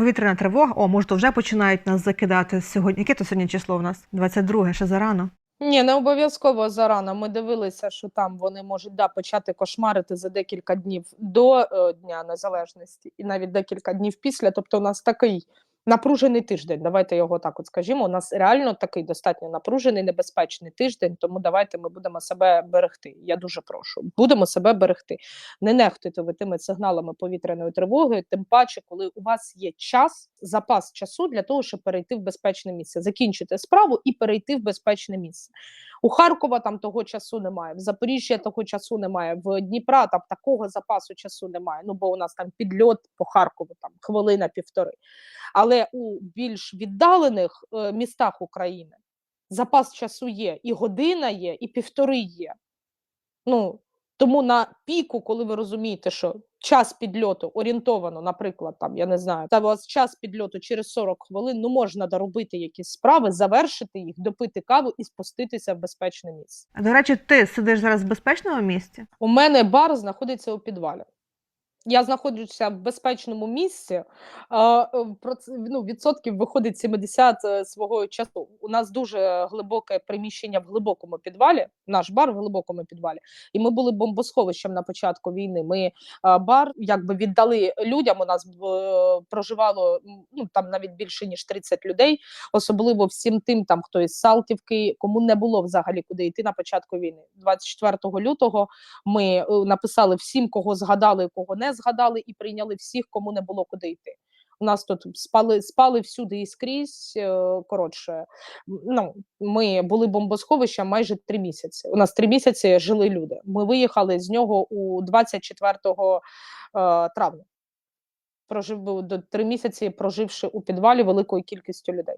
повітряна тривога. О, може, то вже починають нас закидати сьогодні. Яке то сьогодні число у нас? 22, ще зарано. Ні, не обов'язково зарано. Ми дивилися, що там вони можуть да, почати кошмарити за декілька днів до е, Дня Незалежності і навіть декілька днів після. Тобто, у нас такий напружений тиждень. Давайте його так от скажімо. У нас реально такий достатньо напружений, небезпечний тиждень. Тому давайте ми будемо себе берегти. Я дуже прошу. Будемо себе берегти. Не нехтуйте ви тими сигналами повітряної тривоги, тим паче, коли у вас є час, запас часу для того, щоб перейти в безпечне місце, закінчити справу і перейти в безпечне місце. У Харкова там того часу немає, в Запоріжжя того часу немає, в Дніпра там такого запасу часу немає. Ну бо у нас там підльот по Харкову, там хвилина півтори. Але у більш віддалених е, містах України запас часу є, і година є, і півтори є. Ну тому на піку, коли ви розумієте, що час підльоту орієнтовано, наприклад, там я не знаю, та у вас час підльоту через 40 хвилин, ну можна доробити якісь справи, завершити їх, допити каву і спуститися в безпечне місце. А до речі, ти сидиш зараз в безпечному місці? У мене бар знаходиться у підвалі. Я знаходжуся в безпечному місці. е, ну, відсотків виходить 70 е, свого часу. У нас дуже глибоке приміщення в глибокому підвалі. Наш бар в глибокому підвалі. І ми були бомбосховищем на початку війни. Ми бар якби віддали людям. У нас е, проживало ну там навіть більше ніж 30 людей, особливо всім тим, там хто із Салтівки, кому не було взагалі куди йти на початку війни. 24 лютого ми написали всім, кого згадали, кого не згадали, і прийняли всіх, кому не було куди йти. У нас тут спали, спали всюди і скрізь. е, Коротше, ну ми були бомбосховищем майже три місяці. У нас три місяці жили люди. Ми виїхали з нього у 24 е, травня. Прожив до три місяці, проживши у підвалі великою кількістю людей.